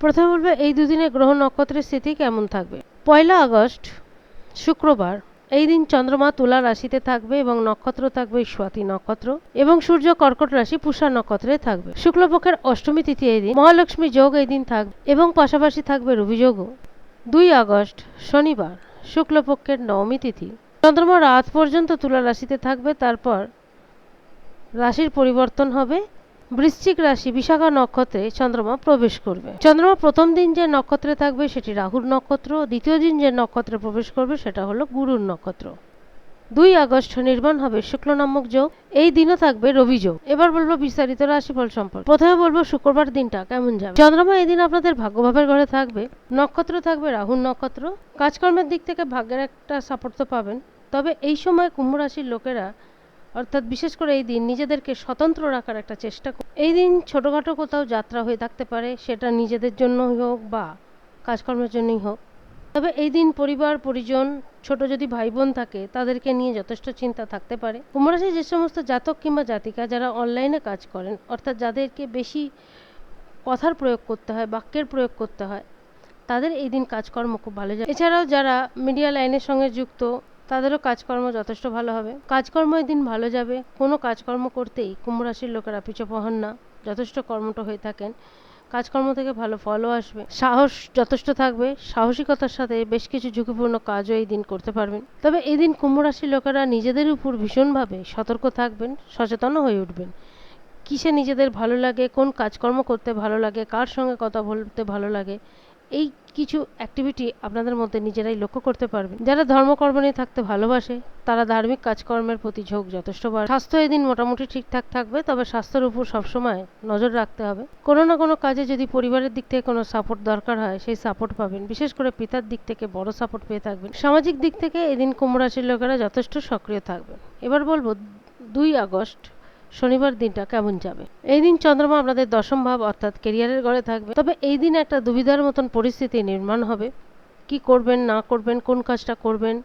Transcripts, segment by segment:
প্রথমে বলবে, এই দুদিনে গ্রহ নক্ষত্রের স্থিতি কেমন থাকবে? পয়লা আগস্ট, শুক্রবার, এই দিন চন্দ্রমা তুলা রাশিতে থাকবে এবং নক্ষত্র থাকবে স্বাতি নক্ষত্র এবং সূর্য কর্কট রাশি পুষা নক্ষত্রে থাকবে। শুক্লপক্ষের অষ্টমী তিথি এই দিন, মহালক্ষ্মী যোগ এই দিন থাকবে এবং পাশাপাশি থাকবে রবিযোগও দুই আগস্ট, শনিবার, শুক্লপক্ষের নবমী তিথি। চন্দ্রমা রাত পর্যন্ত তুলা রাশিতে থাকবে, তারপর রাশির পরিবর্তন হবে বৃশ্চিক রাশি বিশাখা নক্ষত্রে চন্দ্রমা প্রবেশ করবে। চন্দ্রমা প্রথম দিন যে নক্ষত্রে থাকবে সেটি রাহুর নক্ষত্র, দ্বিতীয় দিন যে নক্ষত্রে প্রবেশ করবে সেটা হলো গুরুর নক্ষত্র। দুই আগস্ট নির্মাণ হবে শুক্ল নামক যোগ, এই দিনও থাকবে রবি যোগ। এবার বলব বিস্তারিত রাশিফল সম্পর্কে। প্রথমে বলব শুক্রবার দিনটা কেমন যাবে। চন্দ্রমা এই দিন আপনাদের ভাগ্যভাবের ঘরে থাকবে, নক্ষত্র থাকবে রাহুর নক্ষত্র। কাজকর্মের দিক থেকে ভাগ্যের একটা সাপোর্ট তো পাবেন। তবে এই সময় কুম্ভ রাশির লোকেরা অর্থাৎ বিশেষ করে এই দিন নিজেদেরকে স্বতন্ত্র রাখার একটা চেষ্টা এই দিন ছোটোখাটো কোথাও যাত্রা হয়ে থাকতে পারে, সেটা নিজেদের জন্যই হোক বা কাজকর্মের জন্যই হোক। তবে এই দিন পরিবার, পরিজন, ছোট যদি ভাই বোন থাকে, তাদেরকে নিয়ে যথেষ্ট চিন্তা থাকতে পারে। কুম্ভরাশি যে সমস্ত জাতক কিংবা জাতিকা যারা অনলাইনে কাজ করেন, অর্থাৎ যাদেরকে বেশি কথার প্রয়োগ করতে হয়, বাক্যের প্রয়োগ করতে হয়, তাদের এই দিন কাজকর্ম খুব ভালো যায়। এছাড়াও যারা মিডিয়া লাইনের সঙ্গে যুক্ত তাদেরও কাজকর্ম যথেষ্ট ভালো হবে। কাজকর্ম দিন ভালো যাবে। কোনো কাজকর্ম করতেই কুম্ভ রাশির লোকেরা পিছু হন না। যথেষ্ট কর্মঠ হয়ে থাকেন। কাজকর্ম থেকে ভালো ফলও আসবে। সাহস যথেষ্ট থাকবে। সাহসিকতার সাথে বেশ কিছু ঝুঁকিপূর্ণ কাজও এই দিন করতে পারবেন। তবে এই দিন কুম্ভ রাশির লোকেরা নিজেদের উপর ভীষণভাবে সতর্ক থাকবেন, সচেতনও হয়ে উঠবেন। কিসে নিজেদের ভালো লাগে, কোন কাজকর্ম করতে ভালো লাগে, কার সঙ্গে কথা বলতে ভালো লাগে এই কিছু অ্যাক্টিভিটি আপনাদের মধ্যে নিজেরাই লক্ষ্য করতে পারবেন। যারা ধর্মকর্ম নিয়ে থাকতে ভালোবাসে, তারা ধার্মিক কাজকর্মের প্রতি ঝোঁক যথেষ্ট বাড়ে। স্বাস্থ্য এদিন মোটামুটি ঠিকঠাক থাকবে, তবে স্বাস্থ্যের উপর সবসময় নজর রাখতে হবে। কোনো না কোনো কাজে যদি পরিবারের দিক থেকে কোনো সাপোর্ট দরকার হয়, সেই সাপোর্ট পাবেন। বিশেষ করে পিতার দিক থেকে বড় সাপোর্ট পেয়ে থাকবেন। সামাজিক দিক থেকে এদিন কুম্ভ রাশির লোকেরা যথেষ্ট সক্রিয় থাকবেন। এবার বলব, দুই আগস্ট শনিবার দিনটা কেমন যাবে? এই দিন চন্দ্রমা আপনাদের দশম ভাব অর্থাৎ কেরিয়ারের ঘরে থাকবে। তবে এই দিন একটা দুবিধার মতন পরিস্থিতি নির্মাণ হবে। কি করবেন, না করবেন, কোন কাজটা করবেন,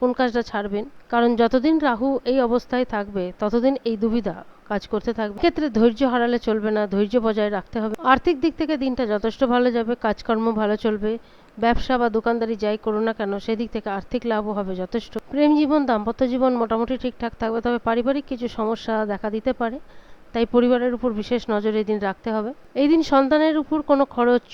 কোন কাজটা ছাড়বেন? কারণ যতদিন রাহু এই অবস্থায় থাকবে, ততদিন এই দুবিধা কাজ করতে থাকবে। ক্ষেত্রে ধৈর্য হারালে চলবে না, ধৈর্য বজায় রাখতে হবে। আর্থিক দিক থেকে দিনটা যথেষ্ট ভালো যাবে, কাজকর্ম ভালো চলবে ব্যবসা বা দোকানদারি যাই করুন না কেন, সেদিক থেকে আর্থিক লাভও হবে যথেষ্ট। প্রেম জীবন, দাম্পত্য জীবন মোটামুটি ঠিকঠাক থাকবে, তবে পারিবারিক কিছু সমস্যা দেখা দিতে পারে। তাই পরিবারের উপর বিশেষ নজর এই দিন রাখতে হবে। এই দিন সন্তানের উপর কোনো খরচ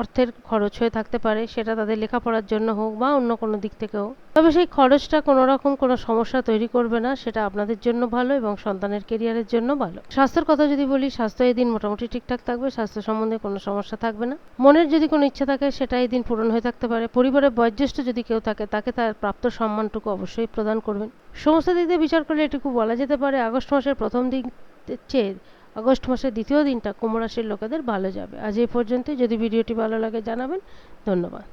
অর্থের খরচ হয়ে থাকতে পারে, সেটা তাদের লেখাপড়ার জন্য হোক বা অন্য কোনো দিক থেকেও। তবে সেই খরচটা কোনো রকম কোনো সমস্যা তৈরি করবে না, সেটা আপনাদের জন্য ভালো এবং সন্তানের কেরিয়ারের জন্য ভালো। স্বাস্থ্যের কথা যদি বলি, স্বাস্থ্য এই দিন মোটামুটি ঠিকঠাক থাকবে, স্বাস্থ্য সম্বন্ধে কোনো সমস্যা থাকবে না। মনের যদি কোনো ইচ্ছা থাকে, সেটা এই দিন পূরণ হয়ে থাকতে পারে। পরিবারের বয়োজ্যেষ্ঠ যদি কেউ থাকে, তাকে তার প্রাপ্ত সম্মানটুকু অবশ্যই প্রদান করবেন। সমস্ত দিক দিয়ে বিচার করলে এটুকু বলা যেতে পারে, আগস্ট মাসের প্রথম দিক চেয়ে আগস্ট মাসের দ্বিতীয় দিনটা কুম্ভ রাশির লোকেদের ভালো যাবে। আজ এই পর্যন্তই। যদি ভিডিওটি ভালো লাগে জানাবেন, ধন্যবাদ।